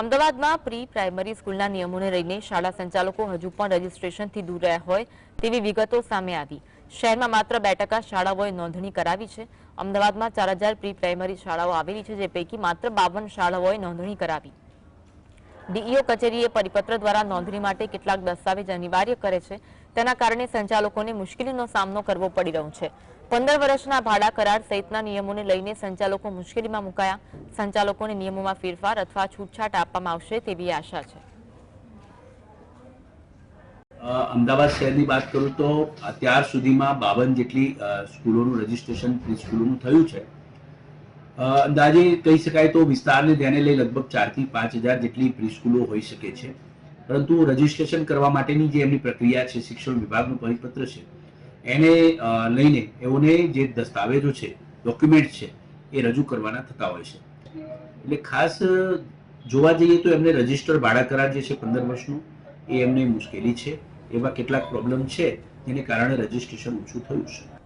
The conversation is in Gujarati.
અમદાવાદમાં પ્રી પ્રાઇમરી સ્કૂલના નિયમોને લઈને શાળા સંચાલકો હજુ પણ રજીસ્ટ્રેશનથી દૂર રહ્યા હોય તેવી વિગતો સામે આવી. શહેરમાં માત્ર બે ટકા શાળાઓએ નોંધણી કરાવી છે. અમદાવાદમાં ચાર હજાર પ્રી પ્રાઇમરી શાળાઓ આવેલી છે, જે પૈકી માત્ર બાવન શાળાઓએ નોંધણી કરાવી. ડીઈઓ કચેરીએ પરિપત્ર દ્વારા નોંધણી માટે કેટલાક દસ્તાવેજ અનિવાર્ય કરે છે. તેના કારણે સંચાલકોને મુશ્કેલીનો સામનો કરવો પડી રહ્યો છે. પંદર વર્ષના ભાડા કરાર સહિતના નિયમોને લઈને સંચાલકો મુશ્કેલીમાં મુકાયા. સંચાલકોને નિયમોમાં ફેરફાર અથવા છૂટછાટ આપવામાં આવશે તેવી આશા છે. અમદાવાદ શહેરની વાત કરું તો અત્યાર સુધીમાં બાવન જેટલી સ્કૂલોનું રજીસ્ટ્રેશન પ્રી સ્કૂલોનું થયું છે. અંદાજે કહી શકાય તો વિસ્તારને ધ્યાને લઈ લગભગ ચારથી પાંચ હજાર જેટલી પ્રી સ્કૂલો હોઈ શકે છે. પરંતુ રજીસ્ટ્રેશન કરવા માટેની જે એમની પ્રક્રિયા છે, શિક્ષણ વિભાગનું પરિપત્ર છે, એને લઈને એઓને જે દસ્તાવેજો છે, ડોક્યુમેન્ટ છે, એ રજૂ કરવાના થતા હોય છે. એટલે ખાસ જોવા જઈએ તો એમને રજિસ્ટર ભાડા કરાર જે છે, પંદર વર્ષનું, એ એમને મુશ્કેલી છે. એવા કેટલાક પ્રોબ્લેમ છે, જેને કારણે રજીસ્ટ્રેશન ઓછું થયું છે.